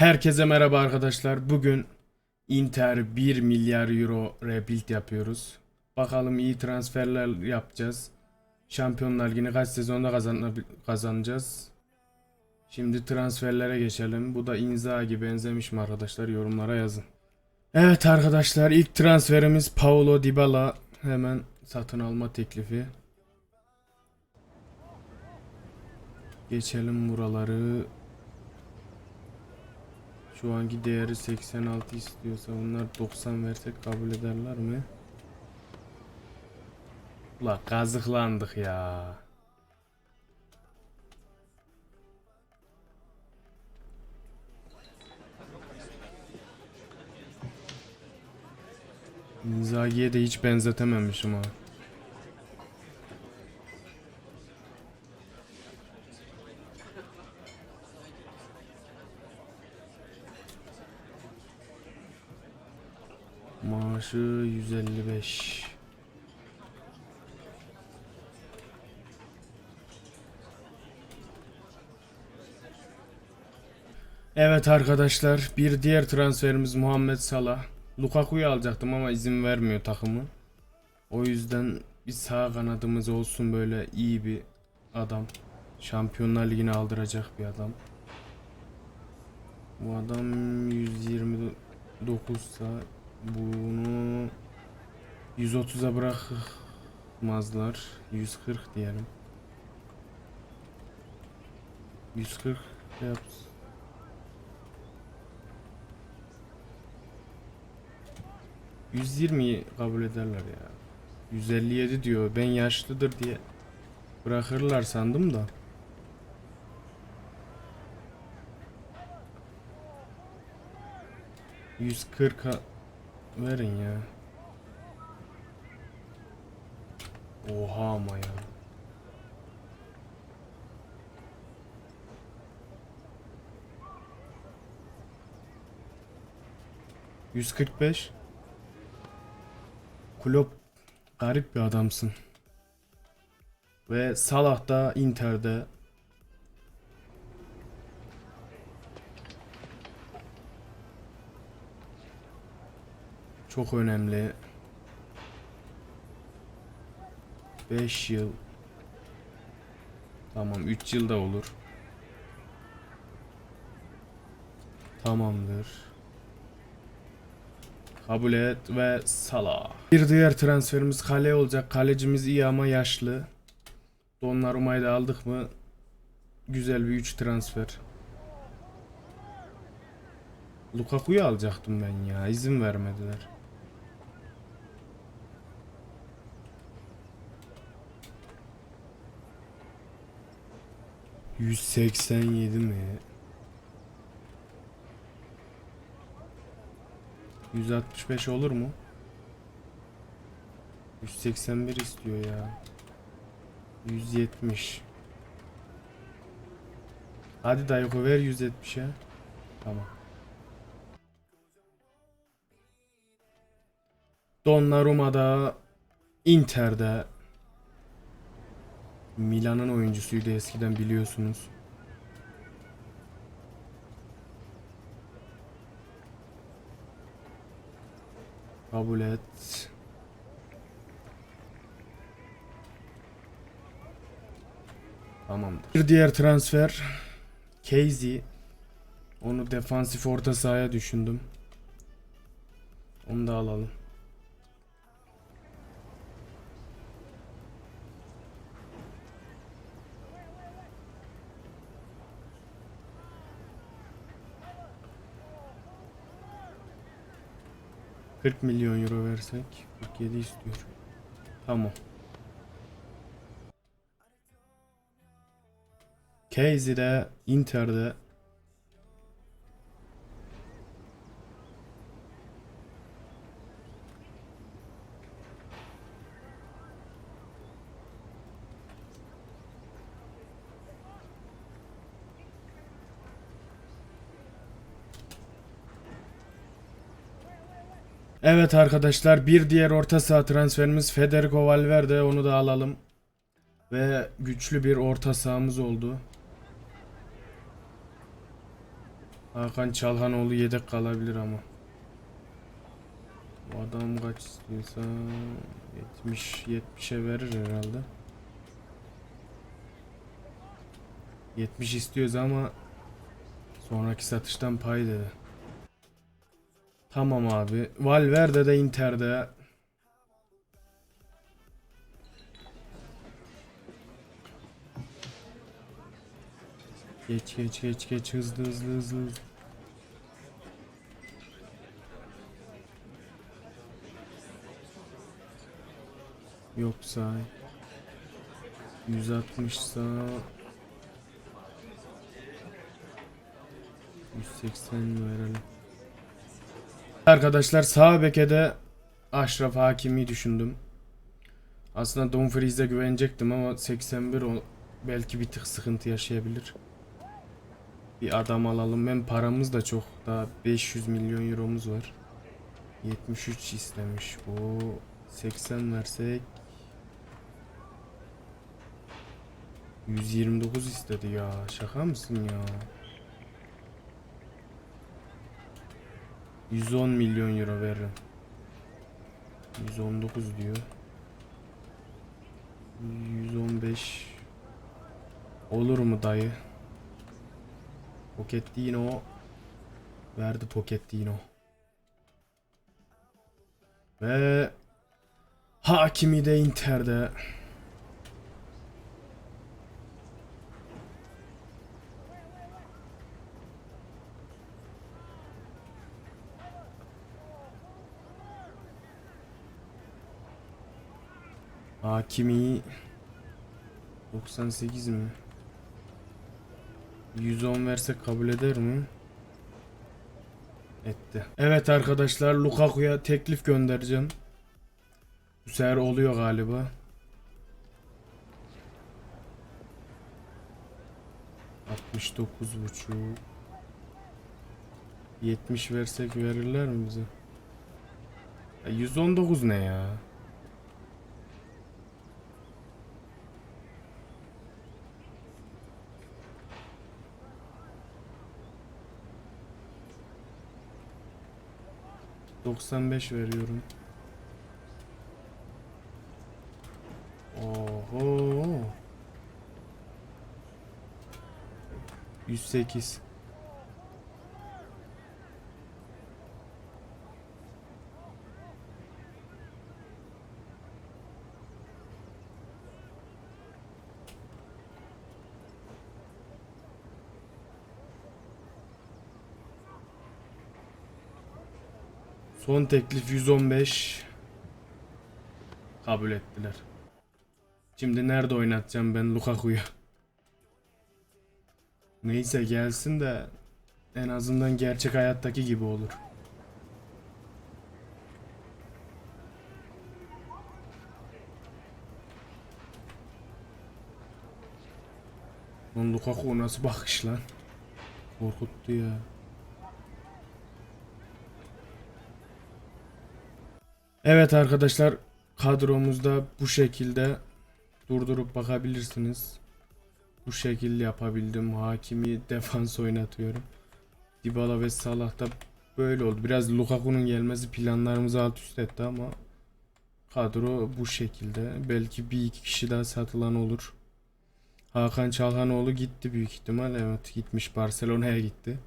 Herkese merhaba arkadaşlar. Bugün Inter 1 milyar euro rebuild yapıyoruz. Bakalım iyi transferler yapacağız. Şampiyonlar Ligi'ni kaç sezonda kazan- kazanacağız? Şimdi transferlere geçelim. Bu da Inzaghi benzemiş mi arkadaşlar? Yorumlara yazın. Evet arkadaşlar ilk transferimiz Paulo Dybala. Hemen satın alma teklifi. Geçelim buraları. Şu anki değeri 86 istiyorsa bunlar 90 versek kabul ederler mi? Ula kazıklandık ya. Inzaghi'ye de hiç benzetememişim ha. Maaşı 155. Evet arkadaşlar bir diğer transferimiz Muhammed Salah. Lukaku'yu alacaktım ama izin vermiyor takımı. O yüzden bir sağ kanadımız olsun böyle iyi bir adam. Şampiyonlar Ligi'ni aldıracak bir adam. Bu adam 129 sa bunu 130'a bırakmazlar. 140 diyelim. 140 yapsın. ...120'yi kabul ederler ya. 157 diyor. Ben yaşlıdır diye bırakırlar sandım da. Yüz kırka verin ya. Oha ama ya. Yüz kırk beş. Klopp garip bir adamsın. Ve Salah da Inter'de Çok önemli. 5 yıl. Tamam 3 yılda olur. Tamamdır. Kabul et ve sala. Bir diğer transferimiz kale olacak. Kalecimiz iyi ama yaşlı. Donnarumma'yı da aldık mı güzel bir 3 transfer. Lukaku'yu alacaktım ben ya. İzin vermediler. Yüz seksen yedi mi? Yüz altmış beş olur mu? Yüz seksen bir istiyor ya. Yüz yetmiş. Hadi Dayko ver yüz yetmişe. Tamam. Donnarumma'da Inter'de Milan'ın oyuncusuydu eskiden biliyorsunuz. Kabul et. Tamamdır. Bir diğer transfer Casey. Onu defansif orta sahaya düşündüm. Onu da alalım. ...40 milyon euro versek... ...47 istiyor. Tamam. Casey'de... ...Inter'de... Evet arkadaşlar bir diğer orta saha transferimiz Federico Valverde onu da alalım. Ve güçlü bir orta sahamız oldu. Hakan Çalhanoğlu yedek kalabilir ama. Bu adam kaç istiyorsa 70 70'e verir herhalde. 70 istiyoruz ama sonraki satıştan pay dedi. Tamam abi. Valverde de Inter'de. Geç geç geç geç hızlı hızlı hızlı hızlı. Yoksa 160 sa 180 verelim. Arkadaşlar sağ bekede Aşraf Hakimi düşündüm. Aslında Dumfries'e güvenecektim ama 81 o belki bir tık sıkıntı yaşayabilir. Bir adam alalım. Hem paramız da çok. Daha 500 milyon euromuz var. 73 istemiş. Bu 80 versek 129 istedi ya. Şaka mısın ya? 110 milyon euro veririm. 119 diyor. 115 Olur mu dayı? Pochettino verdi Pochettino. Ve Hakimi de Inter'de. Hakimi 98 mi? 110 versek kabul eder mi? Etti. Evet arkadaşlar Lukaku'ya teklif göndereceğim. Bu sefer oluyor galiba. Altmış dokuz buçuk. 70 versek verirler mi bize? Ya 119 ne ya? Doksan beş veriyorum. Oho. 108. Son teklif 115. Kabul ettiler. Şimdi nerede oynatacağım ben Lukaku'yu? Neyse gelsin de en azından gerçek hayattaki gibi olur. Lan Lukaku nasıl bakış lan? Korkuttu ya. Evet arkadaşlar kadromuzda bu şekilde durdurup bakabilirsiniz. Bu şekilde yapabildim. Hakimi defans oynatıyorum. Dybala ve Salah da böyle oldu. Biraz Lukaku'nun gelmesi planlarımızı alt üst etti ama kadro bu şekilde. Belki bir iki kişi daha satılan olur. Hakan Çalhanoğlu gitti büyük ihtimal. Evet gitmiş Barcelona'ya gitti.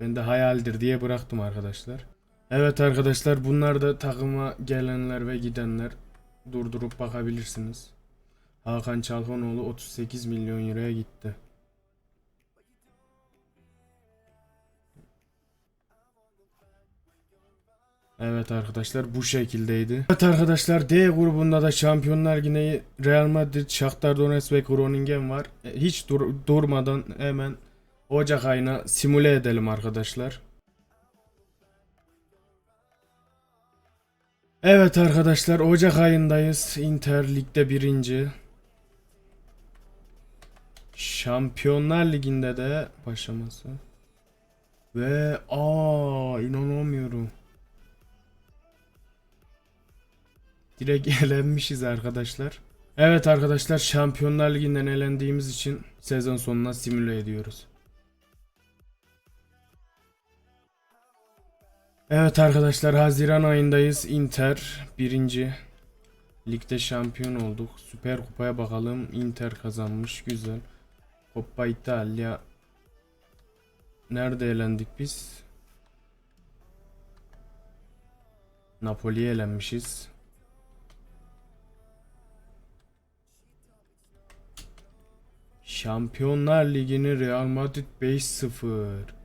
Ben de hayaldir diye bıraktım arkadaşlar. Evet arkadaşlar bunlar da takıma gelenler ve gidenler durdurup bakabilirsiniz. Hakan Çalhanoğlu 38 milyon euroya gitti. Evet arkadaşlar bu şekildeydi. Evet arkadaşlar D grubunda da Şampiyonlar Ligi'ne Real Madrid, Shakhtar Donetsk ve Groningen var. E, Hiç dur- durmadan hemen Ocak ayına simüle edelim arkadaşlar. Evet arkadaşlar Ocak ayındayız. Inter Lig'de birinci. Şampiyonlar Ligi'nde de başlaması. Ve aa inanamıyorum. Direkt elenmişiz arkadaşlar. Evet arkadaşlar Şampiyonlar Ligi'nden elendiğimiz için sezon sonuna simüle ediyoruz. Evet arkadaşlar Haziran ayındayız. Inter birinci. Ligde şampiyon olduk. Süper Kupa'ya bakalım. Inter kazanmış. Güzel. Coppa Italia. Nerede elendik biz? Napoli'ye elenmişiz. Şampiyonlar Ligi'ni Real Madrid 5-0.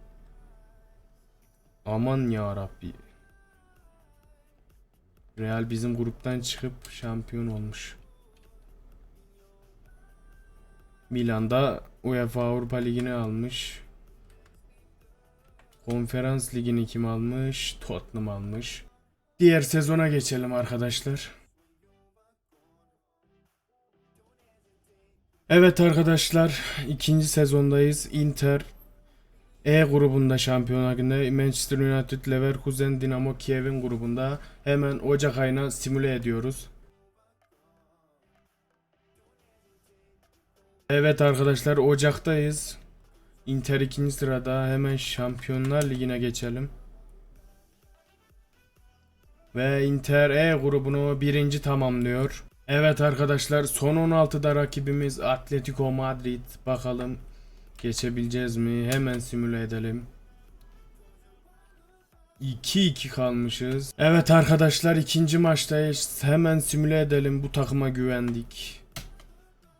Aman ya Rabbi. Real bizim gruptan çıkıp şampiyon olmuş. Milan'da UEFA Avrupa Ligi'ni almış. Konferans Ligi'ni kim almış? Tottenham almış. Diğer sezona geçelim arkadaşlar. Evet arkadaşlar ikinci sezondayız. Inter E grubunda şampiyonlar günde Manchester United, Leverkusen, Dinamo Kiev'in grubunda hemen Ocak ayına simüle ediyoruz. Evet arkadaşlar Ocak'tayız. Inter ikinci sırada hemen Şampiyonlar Ligi'ne geçelim. Ve Inter E grubunu birinci tamamlıyor. Evet arkadaşlar son 16'da rakibimiz Atletico Madrid. Bakalım geçebileceğiz mi? Hemen simüle edelim. 2-2 kalmışız. Evet arkadaşlar ikinci maçtayız. Hemen simüle edelim. Bu takıma güvendik.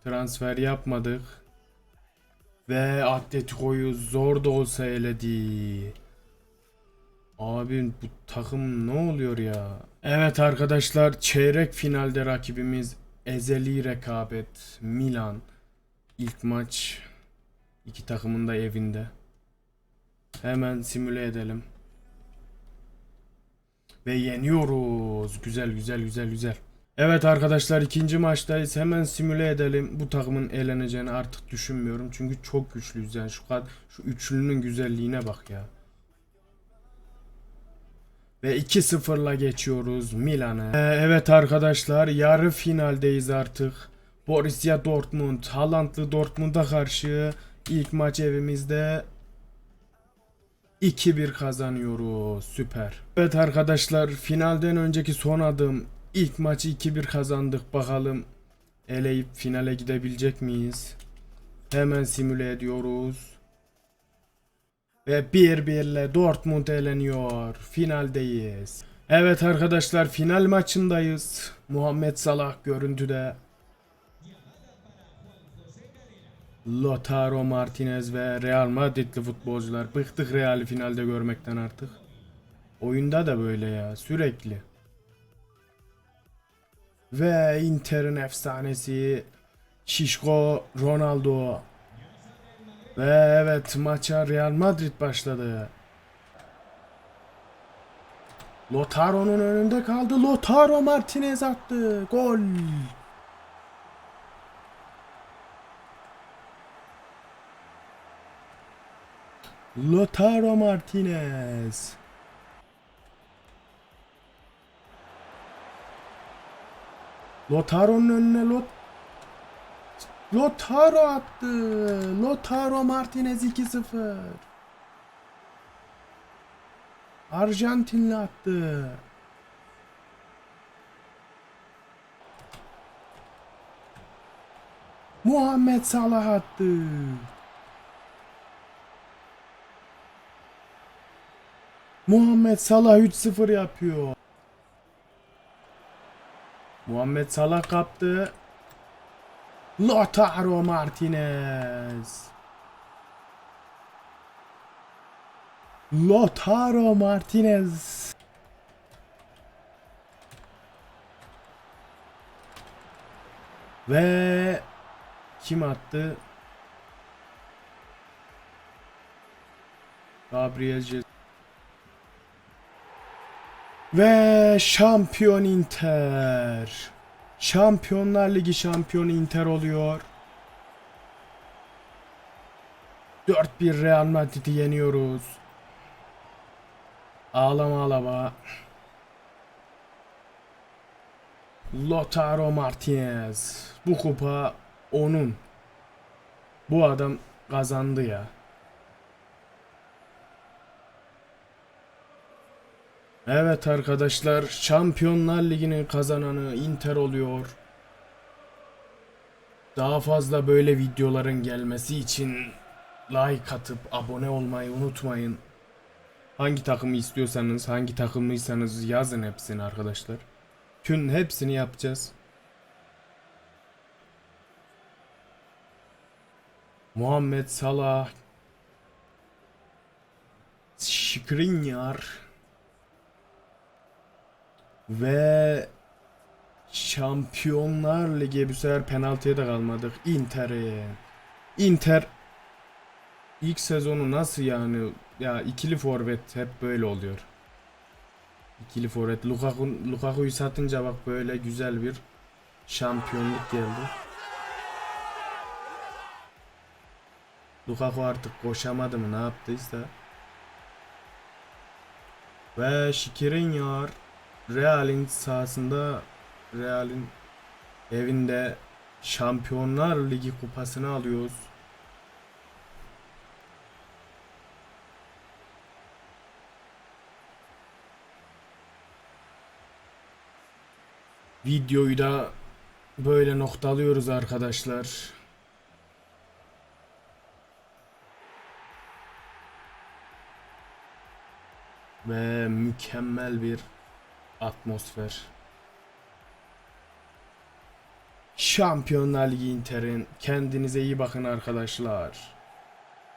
Transfer yapmadık. Ve Atletico'yu zor da olsa eledi. Abi bu takım ne oluyor ya? Evet arkadaşlar çeyrek finalde rakibimiz ezeli rekabet Milan. İlk maç iki takımın da evinde. Hemen simüle edelim. Ve yeniyoruz. Güzel güzel güzel güzel. Evet arkadaşlar ikinci maçtayız. Hemen simüle edelim. Bu takımın eleneceğini artık düşünmüyorum. Çünkü çok güçlüyüz yani şu kadar şu üçlünün güzelliğine bak ya. Ve 2-0'la geçiyoruz Milan'a. Ee, evet arkadaşlar yarı finaldeyiz artık. Borussia Dortmund, Haalandlı Dortmund'a karşı ilk maç evimizde 2-1 kazanıyoruz. Süper. Evet arkadaşlar finalden önceki son adım. İlk maçı 2-1 kazandık. Bakalım eleyip finale gidebilecek miyiz? Hemen simüle ediyoruz. Ve 1-1 ile Dortmund eleniyor. Finaldeyiz. Evet arkadaşlar final maçındayız. Muhammed Salah görüntüde. Lautaro Martinez ve Real Madridli futbolcular. Bıktık Real'i finalde görmekten artık. Oyunda da böyle ya sürekli. Ve Inter'in efsanesi Şişko Ronaldo. Ve evet maça Real Madrid başladı. Lautaro'nun önünde kaldı. Lautaro Martinez attı. Gol. Lautaro Martinez. Lautaro'nun önüne Lot Lautaro attı. Lautaro Martinez 2-0. Arjantinli attı. Muhammed Salah attı. Muhammed Salah 3-0 yapıyor. Muhammed Salah kaptı. Lautaro Martinez. Lautaro Martinez. Ve kim attı? Gabriel Jesus. Ve şampiyon Inter. Şampiyonlar Ligi şampiyonu Inter oluyor. 4-1 Real Madrid'i yeniyoruz. Ağlama ağlama. Lautaro Martinez. Bu kupa onun. Bu adam kazandı ya. Evet arkadaşlar, Şampiyonlar Ligi'nin kazananı Inter oluyor. Daha fazla böyle videoların gelmesi için like atıp abone olmayı unutmayın. Hangi takımı istiyorsanız, hangi takımlıysanız yazın hepsini arkadaşlar. Tüm hepsini yapacağız. Muhammed Salah Skriniar ve Şampiyonlar Ligi bu sefer penaltıya da kalmadık. Inter'e. Inter ilk sezonu nasıl yani ya ikili forvet hep böyle oluyor. İkili forvet Lukaku Lukaku'yu satınca bak böyle güzel bir şampiyonluk geldi. Lukaku artık koşamadı mı ne yaptıysa. Ve Skriniar Real'in sahasında Real'in evinde Şampiyonlar Ligi kupasını alıyoruz. Videoyu da böyle noktalıyoruz arkadaşlar. Ve mükemmel bir atmosfer. Şampiyonlar Ligi Inter'in kendinize iyi bakın arkadaşlar.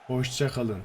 Hoşça kalın.